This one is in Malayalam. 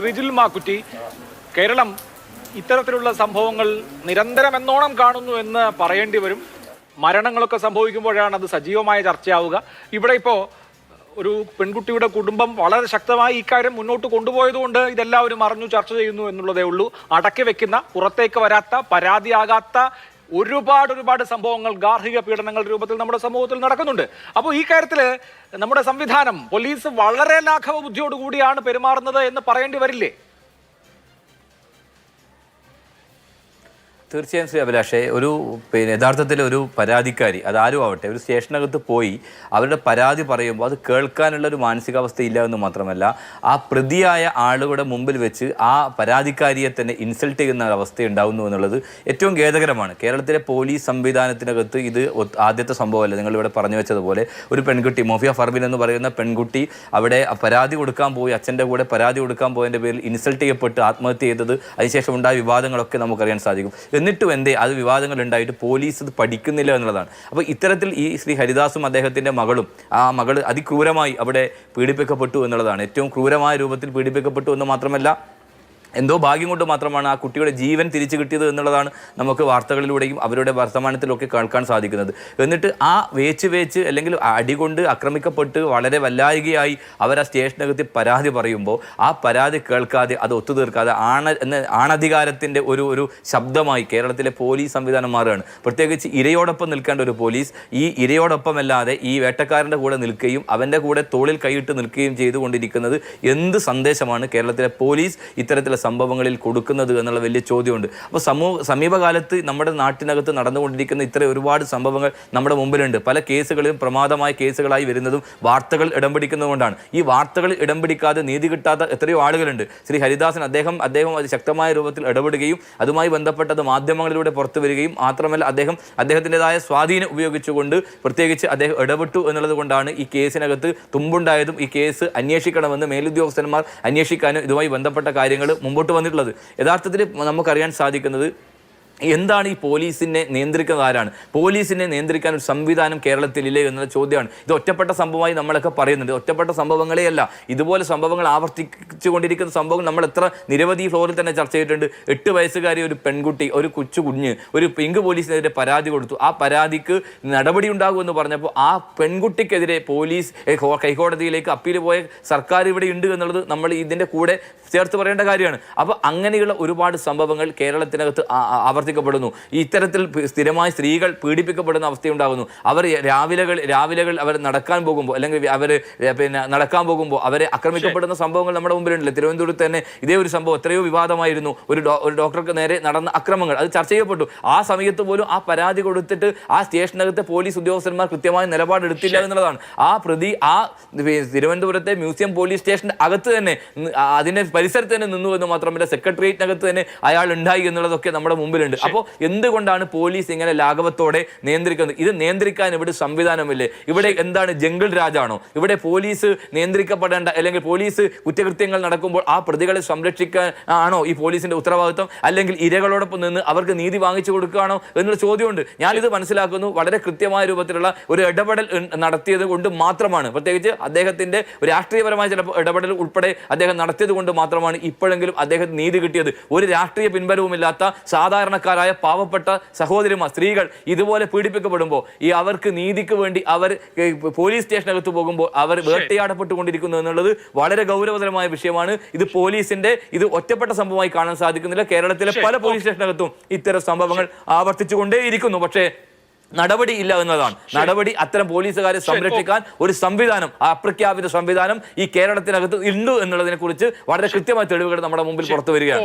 റിജിൽ മാക്കുറ്റി കേരളം ഇത്തരത്തിലുള്ള സംഭവങ്ങൾ നിരന്തരം എന്നോണം കാണുന്നു എന്ന് പറയേണ്ടി വരും. മരണങ്ങളൊക്കെ സംഭവിക്കുമ്പോഴാണ് അത് സജീവമായ ചർച്ചയാവുക. ഇവിടെ ഇപ്പോൾ ഒരു പെൺകുട്ടിയുടെ കുടുംബം വളരെ ശക്തമായി ഇക്കാര്യം മുന്നോട്ട് കൊണ്ടുപോയതുകൊണ്ട് ഇതെല്ലാവരും അറിഞ്ഞു ചർച്ച ചെയ്യുന്നു എന്നുള്ളതേ ഉള്ളൂ. അടക്കി വെക്കുന്ന പുറത്തേക്ക് വരാത്ത പരാതിയാകാത്ത ഒരുപാട് ഒരുപാട് സംഭവങ്ങൾ ഗാർഹിക പീഡനങ്ങൾ രൂപത്തിൽ നമ്മുടെ സമൂഹത്തിൽ നടക്കുന്നുണ്ട്. അപ്പോൾ ഈ കാര്യത്തിൽ നമ്മുടെ സംവിധാനം പോലീസ് വളരെ ലാഘവ ബുദ്ധിയോടുകൂടിയാണ് പെരുമാറുന്നത് എന്ന് പറയേണ്ടി വരില്ലേ? തീർച്ചയായും ശ്രീ അഭിലാഷേ ഒരു പിന്നെ യഥാർത്ഥത്തിൽ ഒരു പരാതിക്കാരി അതാരും ആവട്ടെ ഒരു സ്റ്റേഷനകത്ത് പോയി അവരുടെ പരാതി പറയുമ്പോൾ അത് കേൾക്കാനുള്ള ഒരു മാനസികാവസ്ഥ ഇല്ല എന്ന് മാത്രമല്ല ആ പ്രതിയായ ആളുകളുടെ മുമ്പിൽ വെച്ച് ആ പരാതിക്കാരിയെ തന്നെ ഇൻസൾട്ട് ചെയ്യുന്ന അവസ്ഥ ഉണ്ടാകുന്നു എന്നുള്ളത് ഏറ്റവും ഖേദകരമാണ്. കേരളത്തിലെ പോലീസ് സംവിധാനത്തിനകത്ത് ഇത് ആദ്യത്തെ സംഭവമല്ല. നിങ്ങളിവിടെ പറഞ്ഞു വെച്ചതുപോലെ ഒരു പെൺകുട്ടി മോഫിയ ഫർബിൻ എന്ന് പറയുന്ന പെൺകുട്ടി അവിടെ പരാതി കൊടുക്കാൻ പോയി അച്ഛന്റെ കൂടെ പരാതി കൊടുക്കാൻ പോയതിന്റെ പേരിൽ ഇൻസൾട്ട് ചെയ്യപ്പെട്ട് ആത്മഹത്യ ചെയ്തത് അതിനുശേഷം ഉണ്ടായ വിവാദങ്ങളൊക്കെ നമുക്കറിയാൻ സാധിക്കും. എന്നിട്ടും എന്തേ അത് വിവാദങ്ങൾ ഉണ്ടായിട്ട് പോലീസ് ഇത് പഠിക്കുന്നില്ല എന്നുള്ളതാണ്. അപ്പോൾ ഇത്തരത്തിൽ ഈ ശ്രീ ഹരിദാസും അദ്ദേഹത്തിന്റെ മകളും ആ മകൾ അതിക്രൂരമായി അവിടെ പീഡിപ്പിക്കപ്പെട്ടു എന്നുള്ളതാണ്. ഏറ്റവും ക്രൂരമായ രൂപത്തിൽ പീഡിപ്പിക്കപ്പെട്ടു എന്ന് മാത്രമല്ല എന്തോ ഭാഗ്യം കൊണ്ട് മാത്രമാണ് ആ കുട്ടിയുടെ ജീവൻ തിരിച്ചു കിട്ടിയത് എന്നുള്ളതാണ് നമുക്ക് വാർത്തകളിലൂടെയും അവരുടെ വർത്തമാനത്തിലൊക്കെ കേൾക്കാൻ സാധിക്കുന്നത്. എന്നിട്ട് ആ വേച്ച് വേച്ച് അല്ലെങ്കിൽ അടികൊണ്ട് ആക്രമിക്കപ്പെട്ട് വളരെ വല്ലായികയായി അവർ ആ സ്റ്റേഷനകത്ത് പരാതി പറയുമ്പോൾ ആ പരാതി കേൾക്കാതെ അത് ഒത്തുതീർക്കാതെ ആണ എന്ന ആണധികാരത്തിന്റെ ഒരു ഒരു ശബ്ദമായി കേരളത്തിലെ പോലീസ് സംവിധാനം മാറുകയാണ്. പ്രത്യേകിച്ച് ഇരയോടൊപ്പം നിൽക്കേണ്ട ഒരു പോലീസ് ഈ ഇരയോടൊപ്പമല്ലാതെ ഈ വേട്ടക്കാരന്റെ കൂടെ നിൽക്കുകയും അവന്റെ കൂടെ തോളിൽ കൈയിട്ട് നിൽക്കുകയും ചെയ്തുകൊണ്ടിരിക്കുന്നത് എന്ത് സന്ദേശമാണ് കേരളത്തിലെ പോലീസ് ഇത്തരത്തിലുള്ള സംഭവങ്ങളിൽ കൊടുക്കുന്നത് എന്നുള്ള വലിയ ചോദ്യമുണ്ട്. അപ്പോൾ സമൂഹ സമീപകാലത്ത് നമ്മുടെ നാട്ടിനകത്ത് നടന്നുകൊണ്ടിരിക്കുന്ന ഇത്ര ഒരുപാട് സംഭവങ്ങൾ നമ്മുടെ മുമ്പിലുണ്ട്. പല കേസുകളിലും പ്രമാദമായ കേസുകളായി വരുന്നതും വാർത്തകൾ ഇടം പിടിക്കുന്നതുകൊണ്ടാണ്. ഈ വാർത്തകൾ ഇടം പിടിക്കാതെ നീതി കിട്ടാത്ത എത്രയോ ആളുകളുണ്ട്. ശ്രീ ഹരിദാസൻ അദ്ദേഹം അദ്ദേഹം അത് ശക്തമായ രൂപത്തിൽ ഇടപെടുകയും അതുമായി ബന്ധപ്പെട്ടത് മാധ്യമങ്ങളിലൂടെ പുറത്തു വരികയും മാത്രമല്ല അദ്ദേഹം അദ്ദേഹത്തിന്റെതായ സ്വാധീനം ഉപയോഗിച്ചുകൊണ്ട് പ്രത്യേകിച്ച് അദ്ദേഹം ഇടപെട്ടു എന്നുള്ളത് കൊണ്ടാണ് ഈ കേസിനകത്ത് തുമ്പുണ്ടായതും ഈ കേസ് അന്വേഷിക്കണമെന്ന് മേലുദ്യോഗസ്ഥന്മാർ അന്വേഷിക്കാനും ഇതുമായി ബന്ധപ്പെട്ട കാര്യങ്ങൾ മുമ്പോട്ട് വന്നിട്ടുള്ളത്. യഥാർത്ഥത്തിൽ നമുക്കറിയാൻ സാധിക്കുന്നത് എന്താണ് ഈ പോലീസിനെ നിയന്ത്രിക്കുന്നത് ആരാണ്? പോലീസിനെ നിയന്ത്രിക്കാൻ ഒരു സംവിധാനം കേരളത്തിലില്ലേ എന്നുള്ള ചോദ്യമാണ്. ഇത് ഒറ്റപ്പെട്ട സംഭവമായി നമ്മളൊക്കെ പറയുന്നുണ്ട്. ഒറ്റപ്പെട്ട സംഭവങ്ങളെയല്ല. ഇതുപോലെ സംഭവങ്ങൾ ആവർത്തിച്ചുകൊണ്ടിരിക്കുന്ന സംഭവങ്ങൾ നമ്മൾ എത്ര നിരവധി ഫ്ലോറിൽ തന്നെ ചർച്ച ചെയ്തിട്ടുണ്ട്. എട്ട് വയസ്സുകാരി ഒരു പെൺകുട്ടി ഒരു കൊച്ചു കുഞ്ഞ് ഒരു പിങ്ക് പോലീസിനെതിരെ പരാതി കൊടുത്തു. ആ പരാതിക്ക് നടപടി ഉണ്ടാകുമെന്ന് പറഞ്ഞപ്പോൾ ആ പെൺകുട്ടിക്കെതിരെ പോലീസ് ഹൈക്കോടതിയിലേക്ക് അപ്പീൽ പോയ സർക്കാർ ഇവിടെ ഉണ്ട് എന്നുള്ളത് നമ്മൾ ഇതിന്റെ കൂടെ ചേർത്ത് പറയേണ്ട കാര്യമാണ്. അപ്പോൾ അങ്ങനെയുള്ള ഒരുപാട് സംഭവങ്ങൾ കേരളത്തിനകത്ത് ആ- ആ- ആവർത്തിക്കപ്പെടുന്നു ഈ ഇത്തരത്തിൽ സ്ഥിരമായി സ്ത്രീകൾ പീഡിപ്പിക്കപ്പെടുന്ന അവസ്ഥയുണ്ടാകുന്നു. അവർ രാവിലകൾ രാവിലകൾ അവർ നടക്കാൻ പോകുമ്പോൾ അല്ലെങ്കിൽ അവർ പിന്നെ നടക്കാൻ പോകുമ്പോൾ അവരെ ആക്രമിക്കപ്പെടുന്ന സംഭവങ്ങൾ നമ്മുടെ മുമ്പിലുണ്ടല്ലോ? തിരുവനന്തപുരത്ത് തന്നെ ഇതേ ഒരു സംഭവം എത്രയോ വിവാദമായിരുന്നു. ഒരു ഒരു ഡോക്ടർക്ക് നേരെ നടന്ന അക്രമങ്ങൾ അത് ചർച്ച ചെയ്യപ്പെട്ടു. ആ സമയത്ത് പോലും ആ പരാതി കൊടുത്തിട്ട് ആ സ്റ്റേഷനകത്തെ പോലീസ് ഉദ്യോഗസ്ഥന്മാർ കൃത്യമായ നിലപാടെടുത്തില്ല എന്നുള്ളതാണ്. ആ പ്രതി ആ തിരുവനന്തപുരത്തെ മ്യൂസിയം പോലീസ് സ്റ്റേഷന്റെ അകത്ത് തന്നെ അതിന്റെ പരിസരത്ത് തന്നെ നിന്നു എന്ന് മാത്രമല്ല സെക്രട്ടേറിയറ്റിനകത്ത് തന്നെ അയാൾ ഉണ്ടായി എന്നുള്ളതൊക്കെ നമ്മുടെ മുമ്പിലുണ്ട്. അപ്പോൾ എന്തുകൊണ്ടാണ് പോലീസ് ഇങ്ങനെ ലാഘവത്തോടെ നിയന്ത്രിക്കുന്നത്? ഇത് നിയന്ത്രിക്കാൻ ഇവിടെ സംവിധാനമില്ലേ? ഇവിടെ എന്താണ് ജംഗിൾ രാജാണോ? ഇവിടെ പോലീസ് നിയന്ത്രിക്കപ്പെടേണ്ട അല്ലെങ്കിൽ പോലീസ് കുറ്റകൃത്യങ്ങൾ നടക്കുമ്പോൾ ആ പ്രതികളെ സംരക്ഷിക്കാൻ ആണോ ഈ പോലീസിന്റെ ഉത്തരവാദിത്വം? അല്ലെങ്കിൽ ഇരകളോടൊപ്പം നിന്ന് അവർക്ക് നീതി വാങ്ങിച്ചു കൊടുക്കുകയാണോ എന്നുള്ള ചോദ്യമുണ്ട്. ഞാനിത് മനസ്സിലാക്കുന്നു. വളരെ കൃത്യമായ രൂപത്തിലുള്ള ഒരു ഇടപെടൽ നടത്തിയത് കൊണ്ട് മാത്രമാണ്. പ്രത്യേകിച്ച് അദ്ദേഹത്തിന്റെ രാഷ്ട്രീയപരമായ ചില ഇടപെടൽ ഉൾപ്പെടെ അദ്ദേഹം നടത്തിയത് കൊണ്ട് മാത്രമാണ് ഇപ്പോഴെങ്കിലും അദ്ദേഹത്തിന് നീതി കിട്ടിയത്. ഒരു രാഷ്ട്രീയ പിൻബലവുമില്ലാത്ത സാധാരണക്കാരായ പാവപ്പെട്ട സഹോദരിമാർ സ്ത്രീകൾ ഇതുപോലെ പീഡിപ്പിക്കപ്പെടുമ്പോൾ ഈ അവർക്ക് നീതിക്ക് വേണ്ടി അവർ പോലീസ് സ്റ്റേഷനകത്ത് പോകുമ്പോൾ അവർ വേട്ടയാടപ്പെട്ടുകൊണ്ടിരിക്കുന്നു എന്നുള്ളത് വളരെ ഗൗരവതരമായ വിഷയമാണ്. ഇത് പോലീസിന്റെ ഇത് ഒറ്റപ്പെട്ട സംഭവമായി കാണാൻ സാധിക്കുന്നില്ല. കേരളത്തിലെ പല പോലീസ് സ്റ്റേഷനകത്തും ഇത്തരം സംഭവങ്ങൾ ആവർത്തിച്ചുകൊണ്ടേയിരിക്കുന്നു. പക്ഷേ നടപടി ഇല്ല എന്നതാണ്. നടപടി അത്തരം പോലീസുകാരെ സംരക്ഷിക്കാൻ ഒരു സംവിധാനം അപ്രഖ്യാപിത സംവിധാനം ഈ കേരളത്തിനകത്ത് ഉണ്ട് എന്നുള്ളതിനെ കുറിച്ച് വളരെ കൃത്യമായ തെളിവുകൾ നമ്മുടെ മുമ്പിൽ പുറത്തു വരികയാണ്